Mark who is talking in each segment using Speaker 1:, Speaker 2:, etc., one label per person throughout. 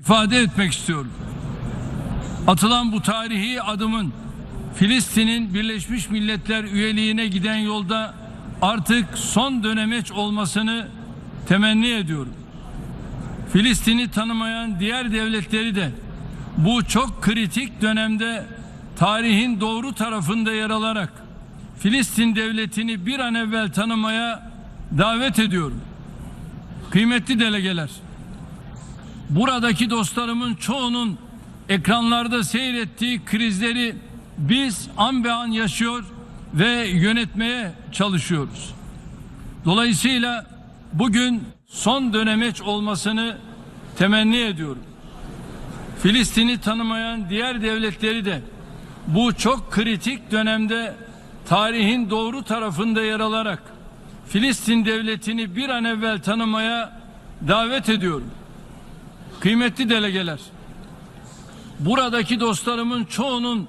Speaker 1: ifade etmek istiyorum. Atılan bu tarihi adımın Filistin'in Birleşmiş Milletler üyeliğine giden yolda artık son dönemeç olmasını temenni ediyorum. Filistin'i tanımayan diğer devletleri de bu çok kritik dönemde tarihin doğru tarafında yer alarak Filistin devletini bir an evvel tanımaya davet ediyorum. Kıymetli delegeler, buradaki dostlarımın çoğunun ekranlarda seyrettiği krizleri biz an be an yaşıyor ve yönetmeye çalışıyoruz. Dolayısıyla bugün son dönemeç olmasını temenni ediyorum. Filistin'i tanımayan diğer devletleri de bu çok kritik dönemde tarihin doğru tarafında yer alarak Filistin devletini bir an evvel tanımaya davet ediyorum. Kıymetli delegeler, buradaki dostlarımın çoğunun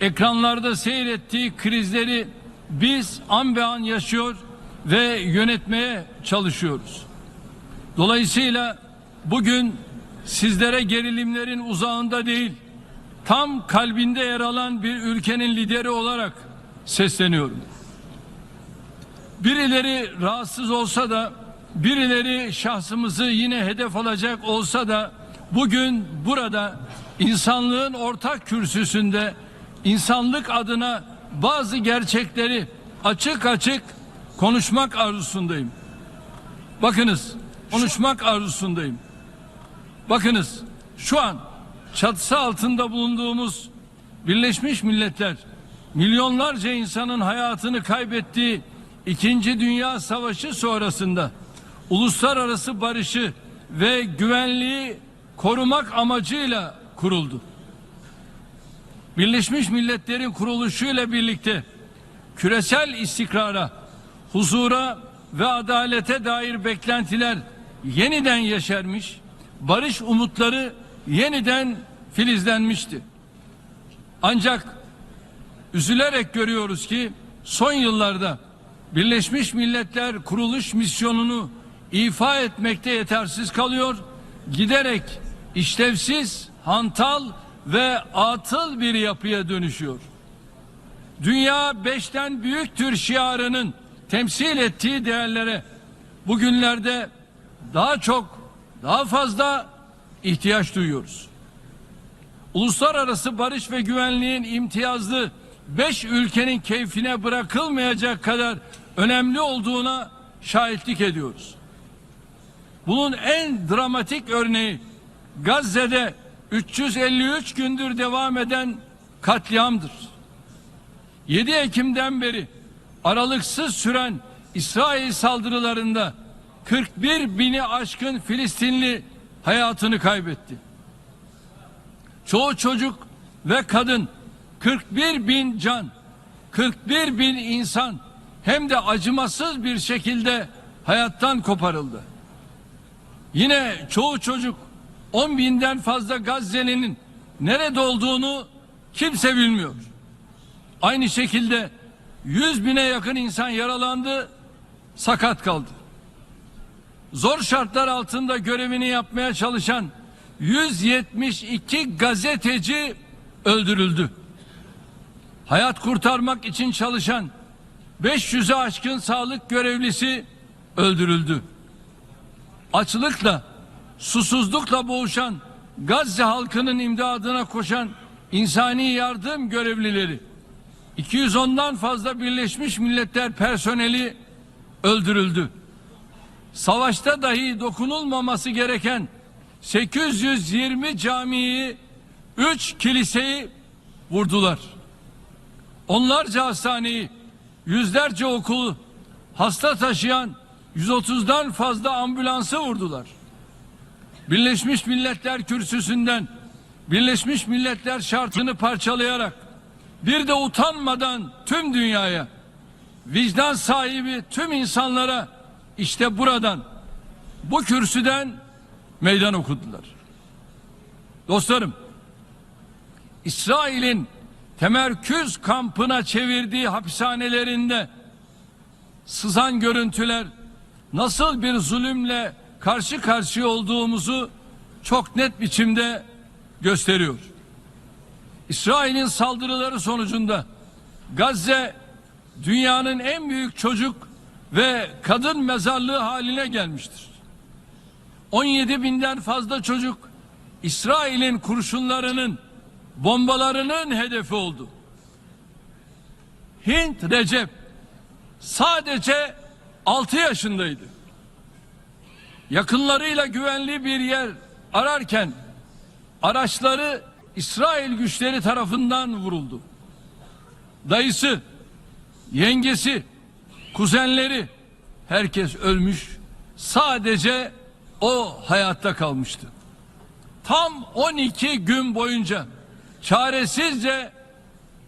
Speaker 1: ekranlarda seyrettiği krizleri biz an be an yaşıyor ve yönetmeye çalışıyoruz. Dolayısıyla bugün sizlere gerilimlerin uzağında değil, tam kalbinde yer alan bir ülkenin lideri olarak sesleniyorum. Birileri rahatsız olsa da, birileri şahsımızı yine hedef alacak olsa da bugün burada insanlığın ortak kürsüsünde insanlık adına bazı gerçekleri açık açık konuşmak arzusundayım. Bakınız, konuşmak arzusundayım. Bakınız, şu an çatısı altında bulunduğumuz Birleşmiş Milletler milyonlarca insanın hayatını kaybettiği İkinci Dünya Savaşı sonrasında uluslararası barışı ve güvenliği korumak amacıyla kuruldu. Birleşmiş Milletler'in kuruluşuyla birlikte küresel istikrara, huzura ve adalete dair beklentiler yeniden yeşermiş, barış umutları yeniden filizlenmişti. Ancak üzülerek görüyoruz ki son yıllarda Birleşmiş Milletler kuruluş misyonunu ifa etmekte yetersiz kalıyor, giderek işlevsiz, hantal ve atıl bir yapıya dönüşüyor. Dünya beşten büyüktür şiarının temsil ettiği değerlere bugünlerde daha çok, daha fazla ihtiyaç duyuyoruz. Uluslararası barış ve güvenliğin imtiyazlı beş ülkenin keyfine bırakılmayacak kadar önemli olduğuna şahitlik ediyoruz. Bunun en dramatik örneği Gazze'de 353 gündür devam eden katliamdır. 7 Ekim'den beri aralıksız süren İsrail saldırılarında 41 bini aşkın Filistinli hayatını kaybetti. Çoğu çocuk ve kadın 41 bin can, 41 bin insan hem de acımasız bir şekilde hayattan koparıldı. Yine çoğu çocuk 10 binden fazla Gazze'linin nerede olduğunu kimse bilmiyor. Aynı şekilde 100 bine yakın insan yaralandı, sakat kaldı. Zor şartlar altında görevini yapmaya çalışan 172 gazeteci öldürüldü. Hayat kurtarmak için çalışan 500'e aşkın sağlık görevlisi öldürüldü. Açlıkla, susuzlukla boğuşan Gazze halkının imdadına koşan insani yardım görevlileri 210'dan fazla Birleşmiş Milletler personeli öldürüldü. Savaşta dahi dokunulmaması gereken 820 camiyi, 3 kiliseyi vurdular. Onlarca hastaneyi, yüzlerce okulu, hasta taşıyan 130'dan fazla ambulansı vurdular. Birleşmiş Milletler kürsüsünden Birleşmiş Milletler şartını parçalayarak bir de utanmadan tüm dünyaya vicdan sahibi tüm insanlara işte buradan bu kürsüden meydan okudular. Dostlarım İsrail'in temerküz kampına çevirdiği hapishanelerinde sızan görüntüler nasıl bir zulümle karşı karşıya olduğumuzu çok net biçimde gösteriyor. İsrail'in saldırıları sonucunda Gazze dünyanın en büyük çocuk ve kadın mezarlığı haline gelmiştir. 17 binden fazla çocuk İsrail'in kurşunlarının bombalarının hedefi oldu. Hint Recep sadece 6 yaşındaydı. Yakınlarıyla güvenli bir yer ararken araçları İsrail güçleri tarafından vuruldu. Dayısı, yengesi, kuzenleri herkes ölmüş. Sadece o hayatta kalmıştı. Tam 12 gün boyunca çaresizce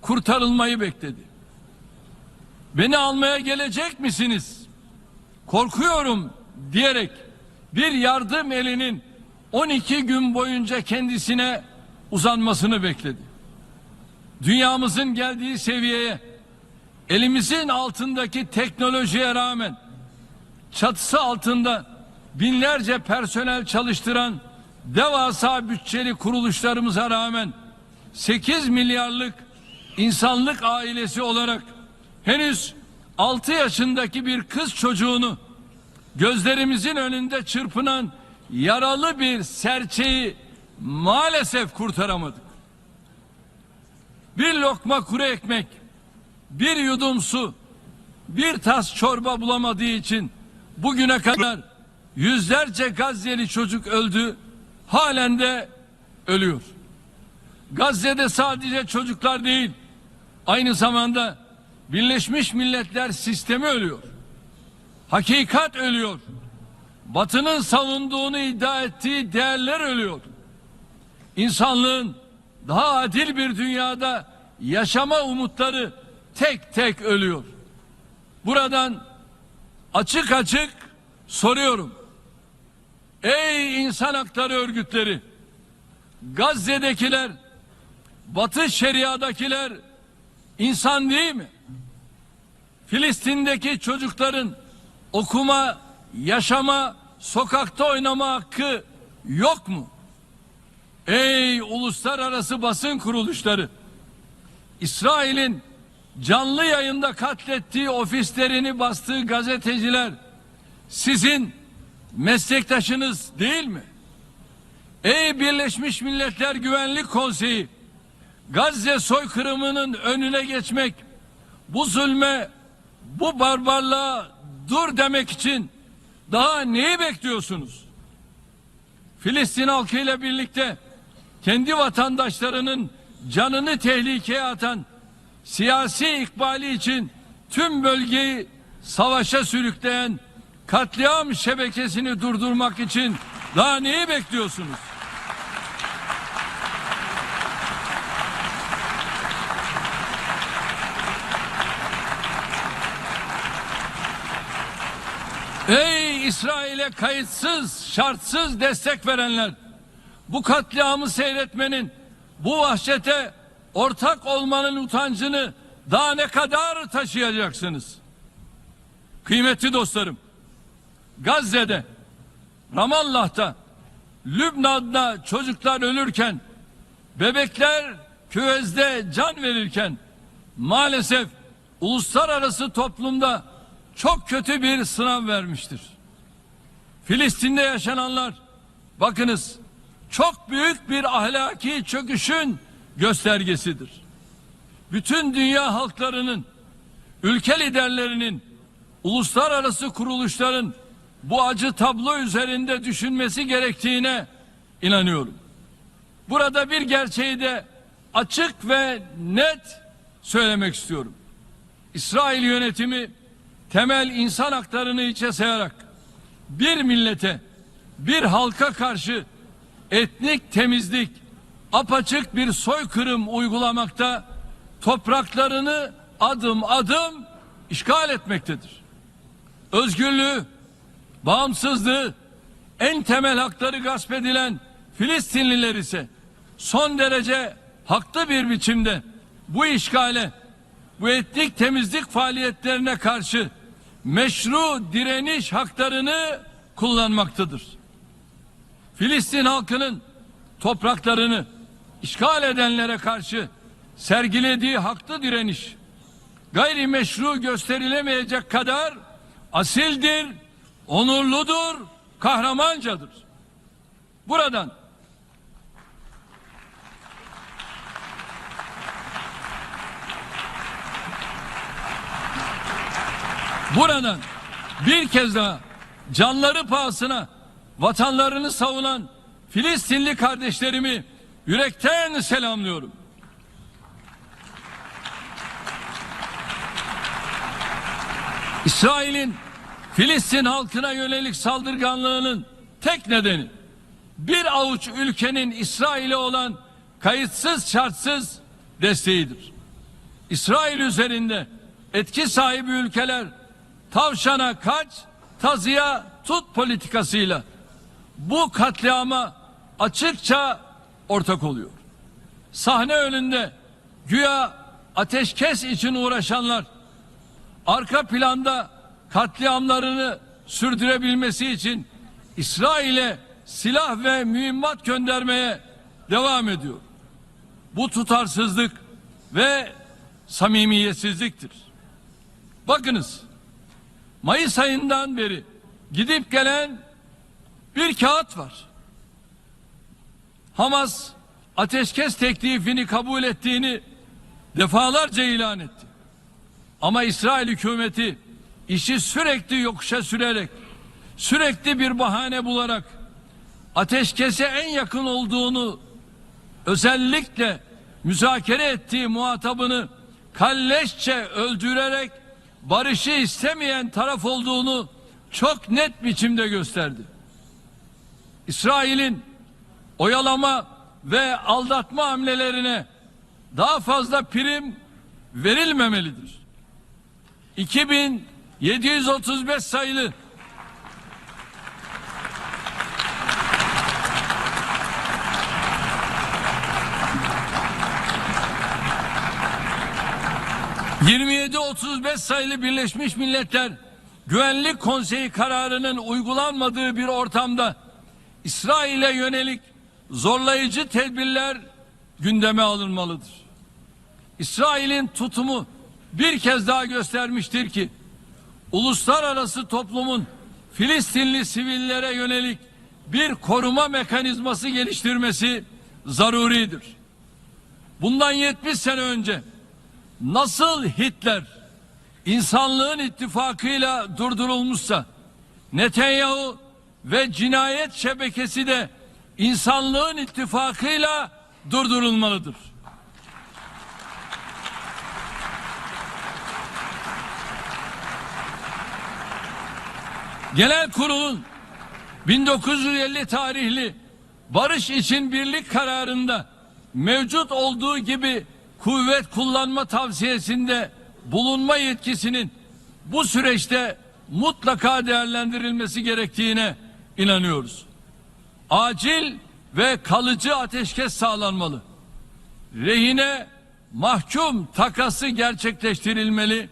Speaker 1: kurtarılmayı bekledi. Beni almaya gelecek misiniz? Korkuyorum diyerek bir yardım elinin 12 gün boyunca kendisine uzanmasını bekledi. Dünyamızın geldiği seviyeye elimizin altındaki teknolojiye rağmen çatısı altında binlerce personel çalıştıran devasa bütçeli kuruluşlarımıza rağmen 8 milyarlık insanlık ailesi olarak henüz 6 yaşındaki bir kız çocuğunu gözlerimizin önünde çırpınan yaralı bir serçeyi maalesef kurtaramadık. Bir lokma kuru ekmek, bir yudum su, bir tas çorba bulamadığı için bugüne kadar yüzlerce Gazze'li çocuk öldü, halen de ölüyor. Gazze'de sadece çocuklar değil, aynı zamanda Birleşmiş Milletler sistemi ölüyor. Hakikat ölüyor. Batının savunduğunu iddia ettiği değerler ölüyor. İnsanlığın daha adil bir dünyada yaşama umutları tek tek ölüyor. Buradan açık açık soruyorum. Ey insan hakları örgütleri, Gazze'dekiler, Batı Şeria'dakiler insan değil mi? Filistin'deki çocukların okuma, yaşama, sokakta oynama hakkı yok mu? Ey uluslararası basın kuruluşları! İsrail'in canlı yayında katlettiği ofislerini bastığı gazeteciler sizin meslektaşınız değil mi? Ey Birleşmiş Milletler Güvenlik Konseyi Gazze soykırımının önüne geçmek bu zulme bu barbarlığa dur demek için daha neyi bekliyorsunuz? Filistin halkıyla birlikte kendi vatandaşlarının canını tehlikeye atan siyasi ikbali için tüm bölgeyi savaşa sürükleyen katliam şebekesini durdurmak için daha neyi bekliyorsunuz? Ey İsrail'e kayıtsız, şartsız destek verenler! Bu katliamı seyretmenin, bu vahşete ortak olmanın utancını daha ne kadar taşıyacaksınız? Kıymetli dostlarım, Gazze'de, Ramallah'ta, Lübnan'da çocuklar ölürken, bebekler küvezde can verirken, maalesef uluslararası toplumda çok kötü bir sınav vermiştir. Filistin'de yaşananlar bakınız çok büyük bir ahlaki çöküşün göstergesidir. Bütün dünya halklarının, ülke liderlerinin, uluslararası kuruluşların bu acı tablo üzerinde düşünmesi gerektiğine inanıyorum. Burada bir gerçeği de açık ve net söylemek istiyorum. İsrail yönetimi temel insan haklarını içe sayarak bir millete, bir halka karşı etnik temizlik, apaçık bir soykırım uygulamakta, topraklarını adım adım işgal etmektedir. Özgürlüğü, bağımsızlığı, en temel hakları gasp edilen Filistinliler ise son derece haklı bir biçimde bu işgale, bu etnik temizlik faaliyetlerine karşı meşru direniş haklarını kullanmaktadır. Filistin halkının topraklarını işgal edenlere karşı sergilediği haklı direniş gayrimeşru gösterilemeyecek kadar asildir, onurludur, kahramancadır. Buradan buradan bir kez daha canları pahasına vatanlarını savunan Filistinli kardeşlerimi yürekten selamlıyorum. İsrail'in Filistin halkına yönelik saldırganlığının tek nedeni bir avuç ülkenin İsrail'e olan kayıtsız şartsız desteğidir. İsrail üzerinde etki sahibi ülkeler tavşana kaç, tazıya tut politikasıyla bu katliama açıkça ortak oluyor. Sahne önünde güya ateşkes için uğraşanlar arka planda katliamlarını sürdürebilmesi için İsrail'e silah ve mühimmat göndermeye devam ediyor. Bu tutarsızlık ve samimiyetsizliktir. Bakınız Mayıs ayından beri gidip gelen bir kağıt var. Hamas ateşkes teklifini kabul ettiğini defalarca ilan etti. Ama İsrail hükümeti işi sürekli yokuşa sürerek, sürekli bir bahane bularak ateşkese en yakın olduğunu özellikle müzakere ettiği muhatabını kalleşçe öldürerek barışı istemeyen taraf olduğunu çok net biçimde gösterdi. İsrail'in oyalama ve aldatma hamlelerine daha fazla prim verilmemelidir. 2735 sayılı ...27-35 sayılı Birleşmiş Milletler... ...Güvenlik Konseyi kararının uygulanmadığı bir ortamda... İsrail'e yönelik zorlayıcı tedbirler gündeme alınmalıdır. İsrail'in tutumu bir kez daha göstermiştir ki uluslararası toplumun Filistinli sivillere yönelik bir koruma mekanizması geliştirmesi zaruridir. Bundan 70 sene önce nasıl Hitler insanlığın ittifakıyla durdurulmuşsa Netanyahu ve cinayet şebekesi de insanlığın ittifakıyla durdurulmalıdır. Genel Kurul'un 1950 tarihli barış için birlik kararında mevcut olduğu gibi kuvvet kullanma tavsiyesinde bulunma yetkisinin bu süreçte mutlaka değerlendirilmesi gerektiğine inanıyoruz. Acil ve kalıcı ateşkes sağlanmalı. Rehine mahkum takası gerçekleştirilmeli.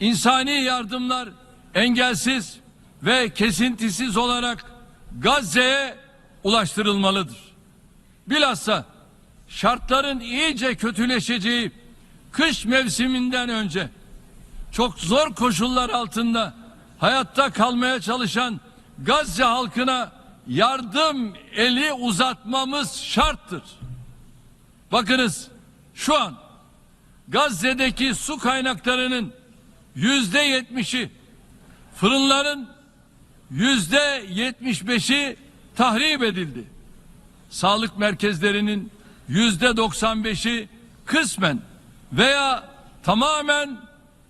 Speaker 1: İnsani yardımlar engelsiz ve kesintisiz olarak Gazze'ye ulaştırılmalıdır. Bilhassa şartların iyice kötüleşeceği kış mevsiminden önce çok zor koşullar altında hayatta kalmaya çalışan Gazze halkına yardım eli uzatmamız şarttır. Bakınız şu an Gazze'deki su kaynaklarının yüzde yetmişi fırınların yüzde yetmiş beşi tahrip edildi. Sağlık merkezlerinin yüzde doksan beşi kısmen veya tamamen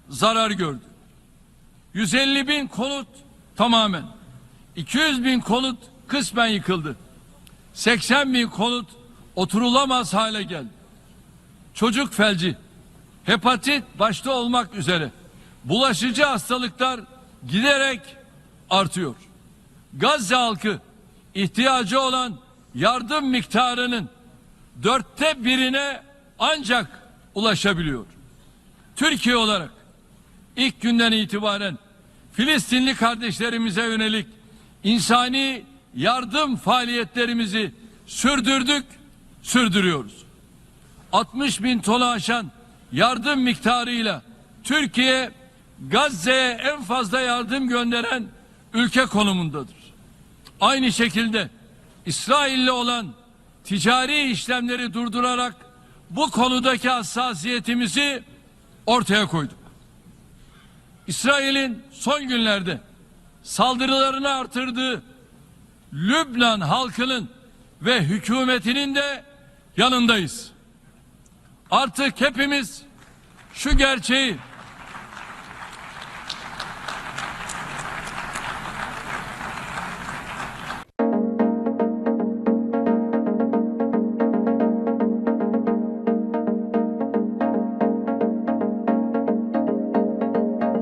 Speaker 1: zarar gördü. 150 bin konut tamamen, 200 bin konut kısmen yıkıldı. 80 bin konut oturulamaz hale geldi. Çocuk felci, hepatit başta olmak üzere bulaşıcı hastalıklar giderek artıyor. Gazze halkı ihtiyacı olan yardım miktarının dörtte birine ancak ulaşabiliyor. Türkiye olarak ilk günden itibaren Filistinli kardeşlerimize yönelik insani yardım faaliyetlerimizi sürdürdük, sürdürüyoruz. 60 bin tonu aşan yardım miktarıyla Türkiye Gazze'ye en fazla yardım gönderen ülke konumundadır. Aynı şekilde İsrail'le olan ticari işlemleri durdurarak bu konudaki hassasiyetimizi ortaya koyduk. İsrail'in son günlerde saldırılarını artırdığı Lübnan halkının ve hükümetinin de yanındayız. Artık hepimiz şu gerçeği